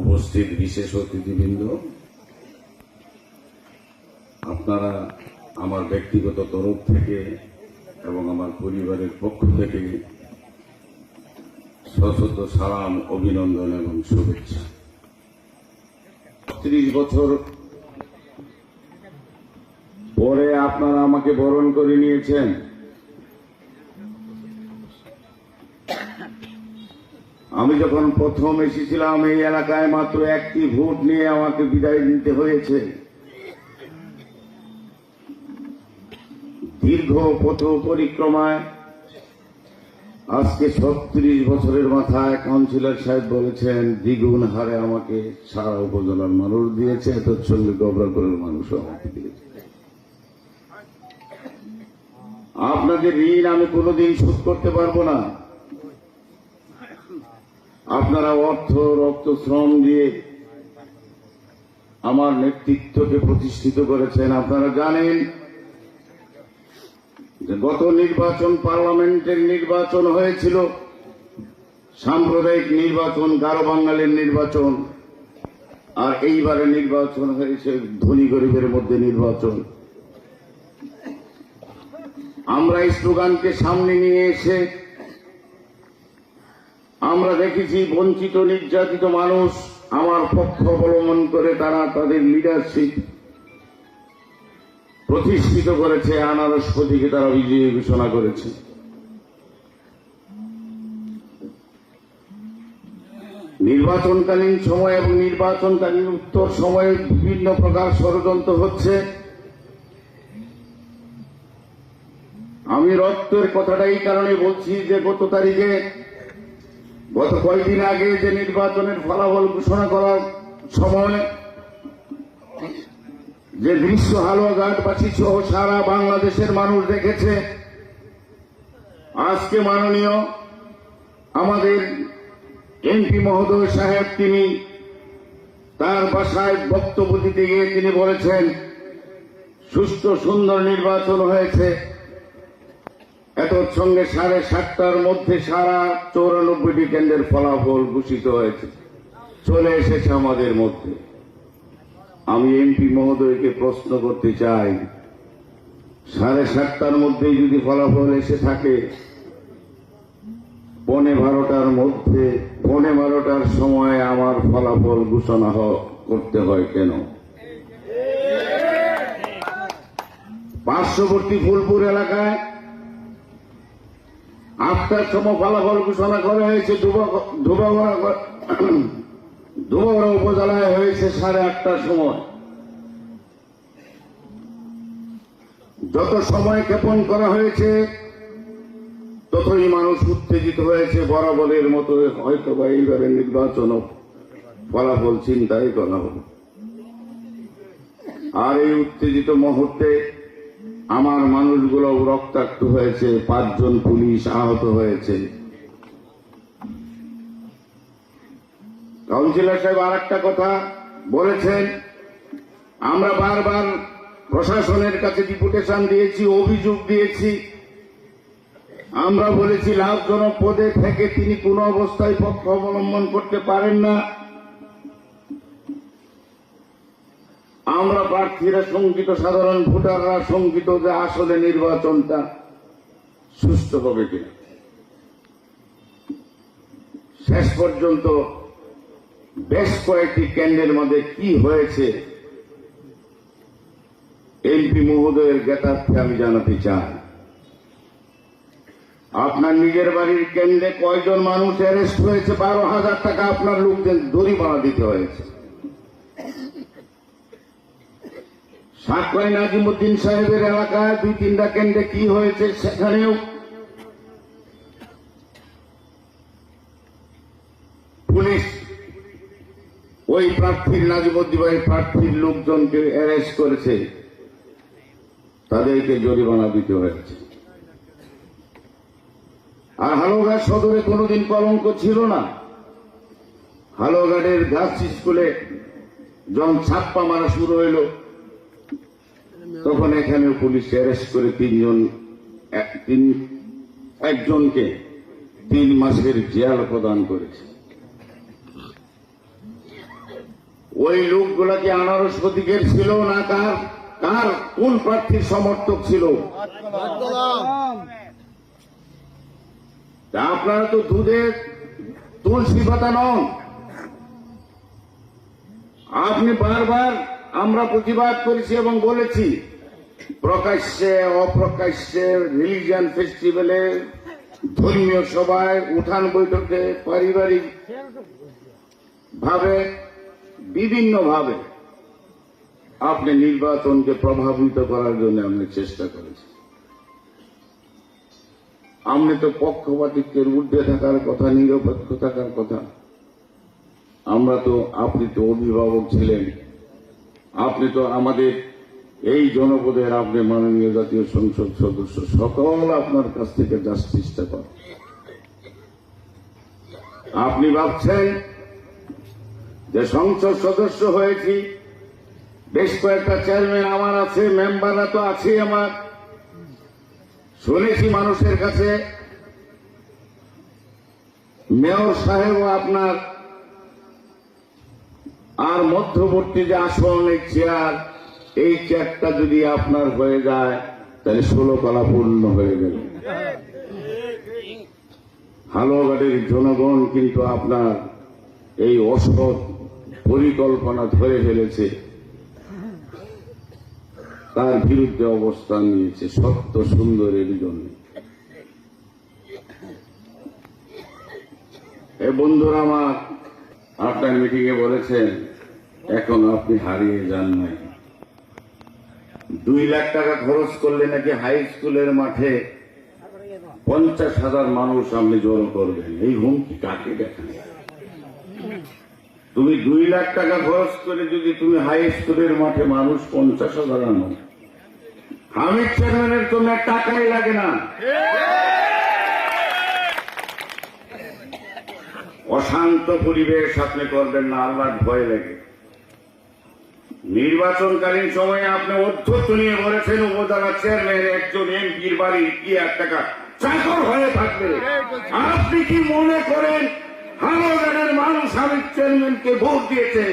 উপস্থিত বিশেষ অতিথিবৃন্দ, আপনারা আমার ব্যক্তিগত তরফ থেকে এবং আমার পরিবারের পক্ষ থেকে সশত সালাম, অভিনন্দন এবং শুভেচ্ছা। ত্রিশ বছর পরে আপনারা আমাকে বরণ করে নিয়েছেন। আমি যখন প্রথম এসেছিলাম, এই এলাকায় মাত্র একটি ভোট নিয়ে আমাকে বিদায় নিতে হয়েছে। দীর্ঘ পথ পরিক্রমায় আজকে ছত্রিশ বছরের মাথায় কাউন্সিলর সাহেব বলেছেন, দ্বিগুণ হারে আমাকে সারা উপজেলার মানুষ দিয়েছে তৎসঙ্গে গবরাপুরের মানুষও আমাকে দিয়েছে। আপনাদের ঋণ আমি কোনোদিন শোধ করতে পারব না। আপনারা অর্থ, রক্ত, শ্রম দিয়ে আমার নেতৃত্বকে প্রতিষ্ঠিত করেছেন। আপনারা জানেন গত নির্বাচন পার্লামেন্টের নির্বাচন হয়েছিল। সাম্প্রদায়িক নির্বাচন, গারো বাঙালির নির্বাচন। আর এইবারে নির্বাচন হয়েছে ধনী গরিবের মধ্যে নির্বাচন। আমরা এই স্লোগানকে সামনে নিয়ে এসে আমরা দেখেছি বঞ্চিত, নির্যাতিত মানুষ আমার পক্ষ অবলম্বন করে তারা তাদের লিডারশিপ প্রতিষ্ঠিত করেছে, আনারস প্রতীকে তারা বিজয়ী ঘোষণা করেছে। নির্বাচনকালীন সময় এবং নির্বাচনকালীন উত্তর সময়ে বিভিন্ন প্রকার ষড়যন্ত্র হচ্ছে। আমি রক্তের কথাটা এই কারণে বলছি যে গত তারিখে গত কয়েকদিন আগে যে নির্বাচনের ফলাফল ঘোষণা করার সময় যে দৃশ্য হালুয়াঘাটবাসী সহ সারা বাংলাদেশের মানুষ দেখেছে, আজকে মাননীয় আমাদের এমপি মহোদয় সাহেব তিনি তার বাসায় বক্তব্য দিতে গিয়ে তিনি বলেছেন, সুষ্ঠু সুন্দর নির্বাচন হয়েছে। সঙ্গে সাড়ে সাতটার মধ্যে সারা চৌরানব্বইটি কেন্দ্রের ফলাফল ঘোষিত হয়েছে। চলে এসেছে আমাদের মধ্যে। আমি এমপি মহোদয়কে প্রশ্ন করতে চাই, সাড়ে সাতটার মধ্যেই যদি ফলাফল এসে থাকে, পনে বারোটার মধ্যে, পনে বারোটার সময় আমার ফলাফল ঘোষণা করতে হয় কেন? পার্শ্ববর্তী ফুলপুর এলাকায় আটটার সময় ফলাফল ঘোষণা করা হয়েছে ধুবাগড়া উপজেলায় হয়েছে সাড়ে আটটার সময়। যত সময় ক্ষেপণ করা হয়েছে, ততই মানুষ উত্তেজিত হয়েছে, বরাবরের মতো হয়তো বা এইবারে নির্বাচন ফলাফল চিন্তাই করা হবে। আর এই উত্তেজিত মুহূর্তে আমার মানুষগুলো রক্তাক্ত হয়েছে, পাঁচজন পুলিশ আহত হয়েছে। কাউন্সিলর সাহেব আর একটা কথা বলেছেন, আমরা বারবার প্রশাসনের কাছে ডিপুটেশন দিয়েছি, অভিযোগ দিয়েছি। আমরা বলেছি, লাভজনক পদে থেকে তিনি কোন অবস্থায় পক্ষ অবলম্বন করতে পারেন না। আমরা প্রার্থীরা শঙ্কিত, সাধারণ ভোটাররা শঙ্কিত যে আসলে নির্বাচনটা সুস্থ হবে কিনা। শেষ পর্যন্ত বেশ কয়েকটি কেন্দ্রের মধ্যে কি হয়েছে, এমপি মহোদয়ের জ্ঞাতার্থে আমি জানাতে চাই। আপনার নিজের বাড়ির কেন্দ্রে কয়জন মানুষ অ্যারেস্ট হয়েছে? বারো হাজার টাকা আপনার লোকদের দড়িমারা দিতে হয়েছে। সাতপাই নাজিমুদ্দিন সাহেবের এলাকায় দুই তিনটা কেন্দ্রে কি হয়েছে সেখানেও পুলিশ ওই প্রার্থীর নাজিমুদ্দিন প্রার্থীর লোকজনকে অ্যারেস্ট করেছে। তাদেরকে জরিমানা দিতে হয়েছে। আর হালুঘাট সদরে কোনোদিন কলঙ্ক ছিল না। হালুঘাটের গাছ স্কুলে যখন ছাপ্পা মারা শুরু হইল তখন এখানে পুলিশ অ্যারেস্ট করে তিনজন তিন, একজনকে তিন মাসের জেল প্রদান করেছে। ওই লোকগুলা কি আনারস প্রতীকের ছিল না কার? কার? কোন প্রার্থীর সমর্থক ছিল? আপনারা তো দুধের তুলসী পাতা নন। আপনি বারবার আমরা প্রতিবাদ করেছি এবং বলেছি প্রকাশ্যে, অপ্রকাশ্যে রিলিজিয়ান ফেস্টিভ্যালে ধর্মীয় সভায় উঠান বৈঠকে পারিবারিক ভাবে বিভিন্ন ভাবে আপনি নির্বাচনকে প্রভাবিত করার জন্য আপনি চেষ্টা করেছেন আপনি তো পক্ষপাতিত্বের ঊর্ধ্বে থাকার কথা, নিরপেক্ষ থাকার কথা। আমরা তো, আপনি তো অভিভাবক ছিলেন। আপনি তো আমাদের এই জনপদের আপনি মাননীয় জাতীয় সংসদ সদস্য সকল আপনার কাছ থেকে জাস্টিসটা পান আপনি ভাবছেন যে সংসদ সদস্য হয়েছি, বেশ কয়েকটা চেয়ারম্যান আমার আছে, মেম্বাররা তো আছে আমার। শুনেছি মানুষের কাছে, মেয়র সাহেবও আপনার। আর মধ্যবর্তী যে আসন চেয়ার এই চেয়ারটা যদি আপনার হয়ে যায়, তাহলে ষোলো কলা পূর্ণ হয়ে গেল। হালুয়াঘাটের জনগণ কিন্তু আপনার এই অসৎ পরিকল্পনা ধরে ফেলেছে। তার বিরুদ্ধে অবস্থান নিয়েছে সত্য সুন্দরের জন্য। এ বন্ধুরা আমার, আপনার মিটিং এ বলেছেন, এখন আপনি হারিয়ে যান নাই। দুই লাখ টাকা খরচ করলে নাকি হাই স্কুলের মাঠে পঞ্চাশ হাজার মানুষ আপনি জড়ো করবেন। এই হুমকি কাকে দেখান? তুমি দুই লাখ টাকা খরচ করে যদি তুমি হাই স্কুলের মাঠে মানুষ পঞ্চাশ হাজার আনো হামিদ চেয়ারম্যানের জন্য টাকাই লাগে না। অশান্ত পরিবেশ আপনি করবেন না, আল্লাহর ভয় লাগে। নির্বাচনকালীন সময়ে আপনি অধ্যক্ষ নিয়ে বলেছেন, উপজেলা চেয়ারম্যান একজন এমপির বাড়ি কি এক টাকা চাকর হয়ে থাকবে। আপনি কি মনে করেন হাওড়ার মানুষ হামিদ চেয়ারম্যানকে ভোট দিয়েছে,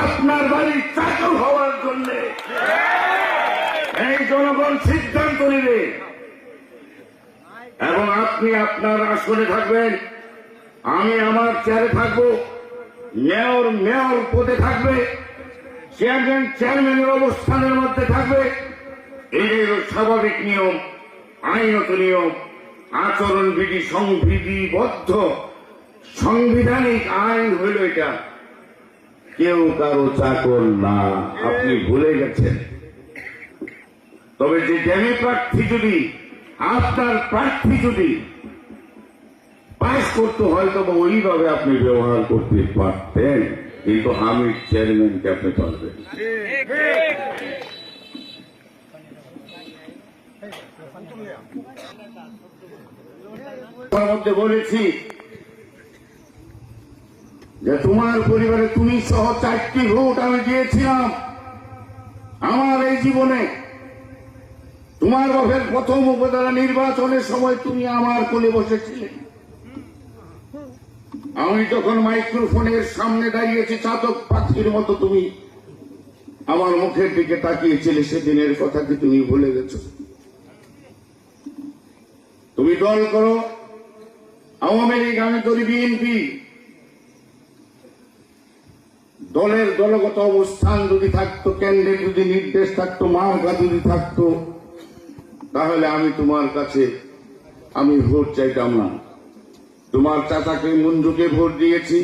আপনার বাড়ির চাকর হওয়ার জন্য? এই জনগণ সিদ্ধান্ত নিবে। এবং আপনি আপনার আসনে থাকবেন, আমি আমার চেয়ারে থাকব মেয়র মেয়র পদে থাকবে। চেয়ারম্যান, চেয়ারম্যানের অবস্থানের মধ্যে থাকবে। এই হলো স্বাভাবিক নিয়ম, আইনত নিয়ম, আচরণ বিধি, সংবিধিবদ্ধ, সাংবিধানিক আইন হইল এটা। কেউ কারও চাকর না, আপনি ভুলে গেছেন। তবে যে ডেমি প্রার্থী যদি, আপনার প্রার্থী যদি পাশ করতে হয়তো বা ওইভাবে আপনি ব্যবহার করতে পারতেন। কিন্তু আমি চেয়ারম্যানকে আপনি পারবেন মধ্যে বলেছি যে তোমার পরিবারে তুমি সহ চারটি ভোট আমি দিয়েছিলাম। আমার এই জীবনে তোমার বাপের প্রথম উপজেলা নির্বাচনের সময় তুমি আমার কোলে বসেছিলে। আমি যখন মাইক্রোফোনের সামনে দাঁড়িয়েছি, চাতক পাখির মতো তুমি আমার মুখের দিকে তাকিয়েছিলে, সেদিনের কথা কি তুমি ভুলে গেছো? তুমি দল করো। আওয়ামী লীগ, আমি করি বিএনপি। দলের দলগত অবস্থান যদি থাকতো কেন্দ্রের যদি নির্দেশ থাকতো, মার্কা যদি থাকতো, তাহলে আমি তোমার কাছে, আমি ভোট চাইতাম না। তোমার চাচাকে মঞ্জুকে ভোট দিয়েছি,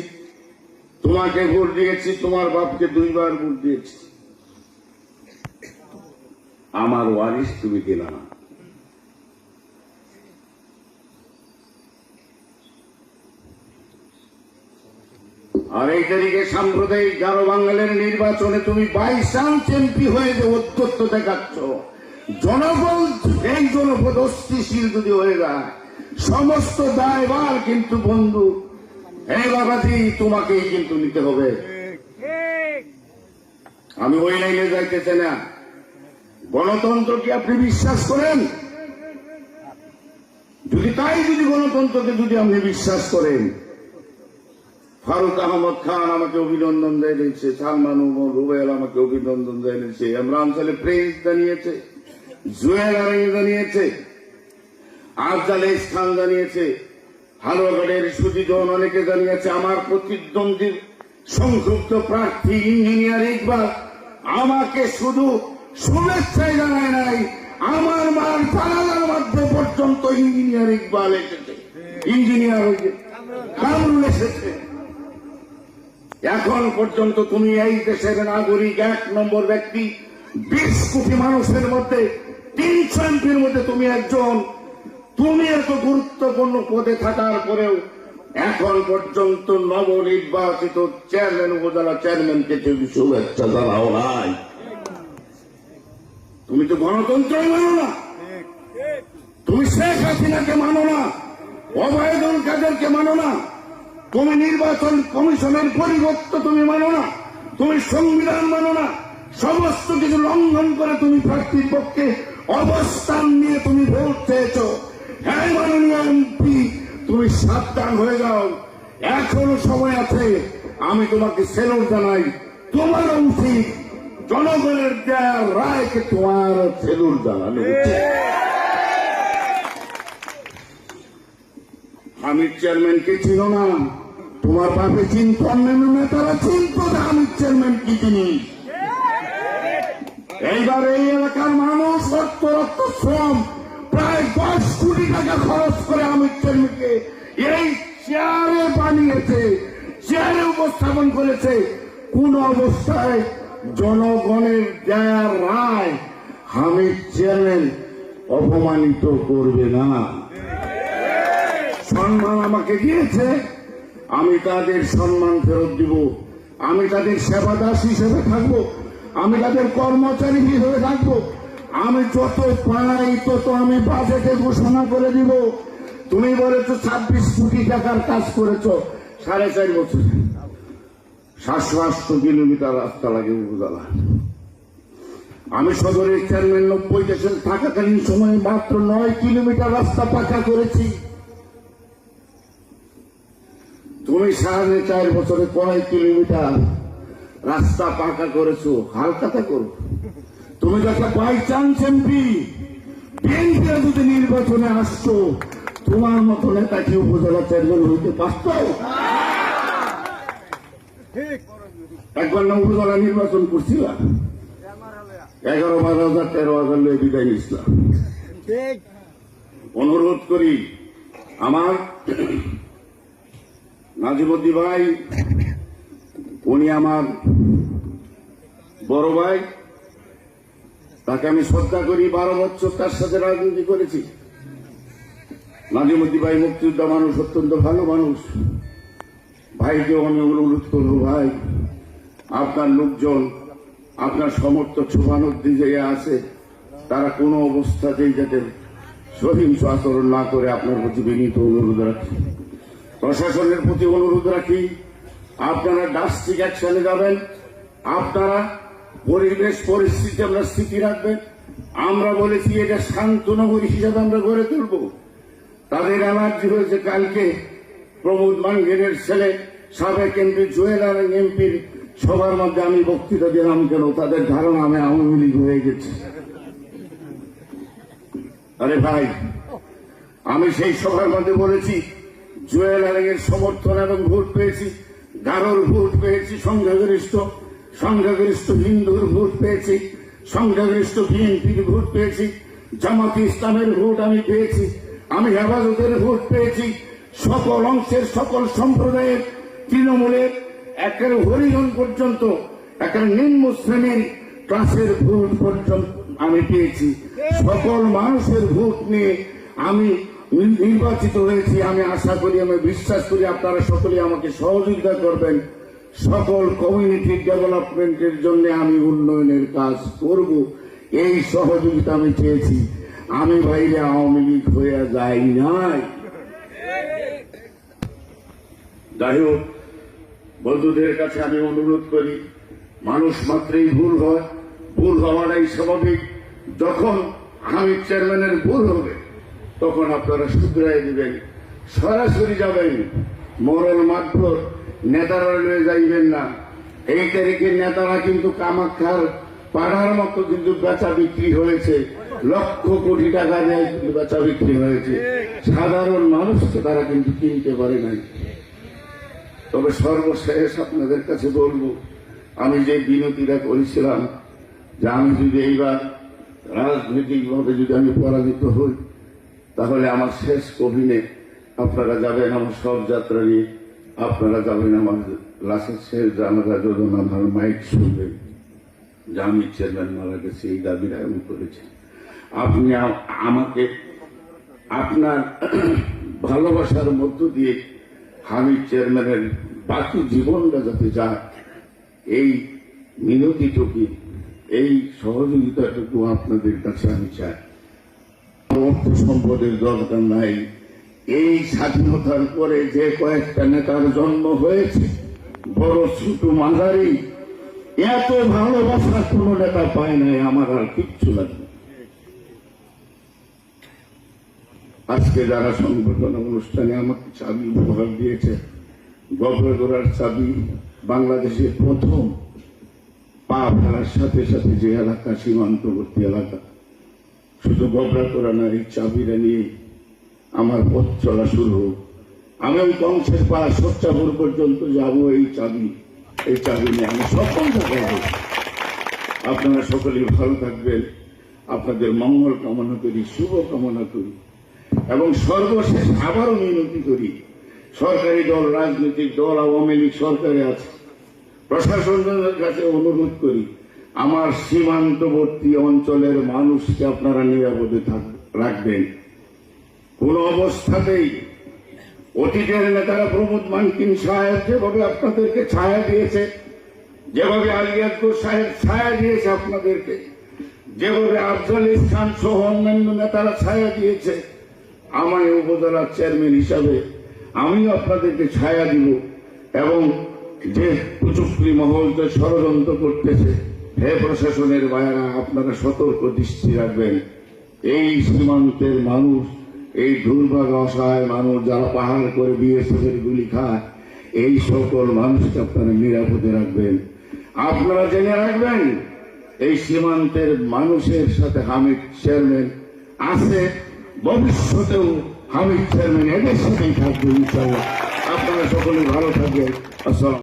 তোমাকে ভোট দিয়েছি, তোমার বাপকে দুইবার ভোট দিয়েছি। আমার ওয়ারিস তুমি দিলা না। আর এই তারিখে সাম্প্রদায়িক গারো বাঙালির নির্বাচনে তুমি বাইশ চান্স এমপি হয়ে যে অত্যত্ত দেখাচ্ছ জনগণ এই জনপদ অস্থিশীল যদি হয়ে যায় সমস্ত দায়ভার কিন্তু বন্ধু। হে বাবাজি তোমাকেই কিন্তু নিতে হবে। আমি ওই লাইনে যাইতেছে না। গণতন্ত্র কি আপনি বিশ্বাস করেন? যদি তাই যদি গণতন্ত্রকে যদি আপনি বিশ্বাস করেন, ফারুক আহমদ খান আমাকে অভিনন্দন জানিয়েছে, সালমান উমর রুবেল আমাকে অভিনন্দন জানিয়েছে, ইমরান সালে প্রিন্স জানিয়েছে, জুয়েল আরাই জানিয়েছে। আফজাল খান জানিয়েছে। হালুয়াগড়ের সুজিজন অনেকে জানিয়েছে, আমার প্রতিদ্বন্দ্বীর সংযুক্ত প্রার্থী ইঞ্জিনিয়ার ইকবাল আমাকে শুধু শুভেচ্ছাই জানায় নাই, আমার মার জানালার মধ্যে পর্যন্ত ইঞ্জিনিয়ার ইকবাল এসেছে। ইঞ্জিনিয়ার হয়েছে কামরুল এসেছে। এখন পর্যন্ত তুমি এই দেশের নাগরিক, এক নম্বর ব্যক্তি, বিশ কোটি মানুষের মধ্যে তিনশো এমপির মধ্যে তুমি একজন। তুমি এত গুরুত্বপূর্ণ পদে থাকার পরেও এখন পর্যন্ত নবনির্বাচিত চেয়ারম্যান, উপজেলা চেয়ারম্যানকে তুমি শুভেচ্ছা জানাও নাই। তুমি তো গণতন্ত্রই মানো না। তুমি শেখ হাসিনাকে মানো না। অভয়দুল কাদেরকে মানো না। তুমি নির্বাচন কমিশনের পরিবর্তন তুমি মানো না। তুমি সংবিধান মানো না। সমস্ত কিছু লঙ্ঘন করে তুমি প্রার্থীর পক্ষে অবস্থান নিয়ে তুমি ভোট চেয়েছ। হ্যাঁ মাননীয় এমপি, তুমি সাবধান হয়ে যাও। এখনও সময় আছে, আমি তোমাকে সেলুট জানাই। তোমার উচিত জনগণের দেয়া রায়কে তোমার সেলুট জানানো হামিদ চেয়ারম্যানকে ছিল না। তোমার বাপে চিন্ত অন্যান্য নেতারা চিন্ত হামিদ চেয়ারম্যান কি জিনিস এইবার এই এলাকার মানুষ রক্ত রক্ত শ্রম, প্রায় দশ কোটি করেছে, কোন অবস্থায় জনগণের দেয়া রায় হামিদ চেয়ারম্যান অপমানিত করবে না। সম্মান আমাকে দিয়েছে, আমি তাদের সম্মান ফেরত দিব, আমি তাদের সেবাদাস হিসেবে থাকব, আমি তাদের কর্মচারী হিসেবে থাকব, আমি যত পাই তত আমি বাজেটে ঘোষণা করে দিব। তুমি বলেছ ছাব্বিশ কোটি টাকার কাজ করেছ, সাড়ে চার বছর। সাতশো কিলোমিটার রাস্তা লাগে উপজেলা। আমি সদরের চেয়ারম্যান নব্বই দেশের থাকাকালীন সময়ে মাত্র নয় কিলোমিটার রাস্তা পাকা করেছি। তুমি সাড়ে চার বছরে কয় কিলোমিটার রাস্তা পাকা করেছ? হালকাতা করো। তুমি যখন বাই চান্স এমপি বিএনপি যদি নির্বাচনে আসছো তোমার মতো নেতা কি উপজেলা চেয়ারম্যান হইতে পারত? একবার নির্বাচন করছিলাম এগারো বারো হাজার তেরো হাজার লয়ে বিদায় অনুরোধ করি আমার নাজিমুদ্দি ভাই উনি আমার বড় ভাই তাকে আমি শ্রদ্ধা করি বারো বছর তার সাথে রাজনীতি করেছি। নাজিমুদ্দি ভাই মুক্তিযোদ্ধা মানুষ অত্যন্ত ভালো মানুষ। ভাইকেও আমি অনুরোধ করব, ভাই, আপনার লোকজন, আপনার সমর্থক ছোপানোর দিকে আছে, তারা কোনো অবস্থাতেই যাতে সহিংস আচরণ না করে আপনার প্রতি বিনীত অনুরোধ রাখি। প্রশাসনের প্রতি অনুরোধ রাখি, আপনারা ডাস্টিক অ্যাকশনে যাবেন, আপনারা পরিবেশ পরিস্থিতি আমরা স্থিতি রাখবেন, আমরা বলেছি এটা শান্ত নগরী হিসাবে আমরা গড়ে তুলব। তাদের অ্যালার্জি হয়েছে কালকে প্রমোদ মাঙ্গেরের ছেলে, সাবেক এমপি জুয়েল আর এমপির সবার মধ্যে আমি বক্তৃতা দিলাম কেন? তাদের ধারণা আমি আওয়ামী লীগ হয়ে গেছে। আরে ভাই, আমি সেই সভার মধ্যে বলেছি, জুয়েল আরেগের সমর্থন এবং ভোট পেয়েছি, গারোর ভোট পেয়েছি, সংখ্যাগরিষ্ঠ সংখ্যাগরিষ্ঠ হিন্দুর ভোট পেয়েছি, সংখ্যাগরিষ্ঠ বিএনপির ভোট পেয়েছি, জামাত ইসলামের ভোট আমি পেয়েছি, আমি হেফাজতের ভোট পেয়েছি সকল অংশের সকল সম্প্রদায়ের তৃণমূলের একের হরিজন পর্যন্ত, একের নিম্ন শ্রেণির ক্লাসের ভোট পর্যন্ত আমি পেয়েছি। সকল মানুষের ভোট নিয়ে আমি নির্বাচিত হয়েছি। আমি আশা করি, আমি বিশ্বাস করি আপনারা সকলে আমাকে সহযোগিতা করবেন। সকল কমিউনিটি ডেভেলপমেন্টের জন্য আমি উন্নয়নের কাজ করব। এই সহযোগিতা আমি চেয়েছি। আমি বাইরে আওয়ামী লীগ হয়ে যাই নাই। যাই হোক বন্ধুদের কাছে আমি অনুরোধ করি, মানুষ মাত্রই ভুল হয়, ভুল হওয়াটাই স্বাভাবিক। যখন হামিদ চেয়ারম্যানের ভুল হবে, তখন আপনারা শুধরাই দিবেন, সরাসরি যাবেন মরল মাত্র নেতারা লয়ে যাইবেন না। এই তারিখে নেতারা কিন্তু কামাখ্যার পাড়ার মতো কিন্তু বেচা বিক্রি হয়েছে, লক্ষ কোটি টাকা দিয়ে বেচা বিক্রি হয়েছে। সাধারণ মানুষকে তারা কিন্তু কিনতে পারে নাই। তবে সর্বশেষ আপনাদের কাছে বলব, আমি যে বিনতিটা করেছিলাম যে আমি যদি এইবার রাজনৈতিকভাবে যদি আমি পরাজিত হই, তাহলে আমার শেষ কবিনে আপনারা যাবেন আমার সব যাত্রা নিয়ে, আপনারা যাবেন আমার লাশের শেষ জানাজা যখন আমার মাইক শুনবেন যে আমি চেয়ারম্যান মারা গেছে, এই দাবিটা আমি করেছি। আপনি আমাকে আপনার ভালোবাসার মধ্য দিয়ে হামিদ চেয়ারম্যানের বাকি জীবনটা যাতে যায়, এই মিনতিটুকু, এই সহযোগিতাটুকু আপনাদের কাছে আমি চাই। অর্থ সম্পদের দরকার নাই। এই স্বাধীনতার পরে যে কয়েকটা নেতার জন্ম হয়েছে, বড় ছোট মাঝারি, এত ভালোবাসা কোনো নেতা পায় নাই, আমার আর কিচ্ছু লাগবে না। আজকে যারা সংগঠন অনুষ্ঠানে আমাকে চাবি উপহার দিয়েছে গভর্নরার চাবি, বাংলাদেশের প্রথম পা ফেলার সাথে সাথে যে এলাকা, সীমান্তবর্তী এলাকা। শুধু গবরা করা না, এই চাবিটা নিয়ে আমার পথ চলা শুরু হোক। আমি ওই কংসের পাড়া সচ্চাপুর পর্যন্ত যাব, এই চাবি এই চাবি নিয়ে আমি সফল থাকব আপনারা সকলেই ভালো থাকবেন। আপনাদের মঙ্গল কামনা করি, শুভ কামনা করি। এবং সর্বশেষ আবারও মিনতি করি। সরকারি দল, রাজনৈতিক দল, আওয়ামী লীগ সরকারে আছে। প্রশাসনের কাছে অনুরোধ করি, আমার সীমান্তবর্তী অঞ্চলের মানুষকে আপনারা নিরাপদে রাখবেন। কোন অবস্থাতেই অতীতের নেতারা প্রমোদ মানকিন সাহেব যেভাবে আপনাদেরকে ছায়া দিয়েছে, যেভাবে আলিয়াদপুর সাহেব ছায়া দিয়েছে আপনাদেরকে, যেভাবে আফজাল খান সহ অন্যান্য নেতারা ছায়া দিয়েছে আমায় উপজেলার চেয়ারম্যান হিসাবে আমিও আপনাদেরকে ছায়া দিব এবং যে কুচুকরি মহল যে ষড়যন্ত্র করতেছে, হে প্রশাসনের বাইরা আপনারা সতর্ক দৃষ্টি রাখবেন। এই সীমান্তের মানুষ, এই দুর্ভাগ, অসহায় মানুষ যারা পাহাড় করে বিএসএফ এর গুলি খায়, এই সকল মানুষকে আপনারা নিরাপদে রাখবেন। আপনারা জেনে রাখবেন, এই সীমান্তের মানুষের সাথে হামিদ চেয়ারম্যান আছে। ভবিষ্যতেও হামিদ চেয়ারম্যান এদের সাথেই থাকবে ইনশাল্লাহ আপনারা সকলে ভালো থাকবেন। আসসালাম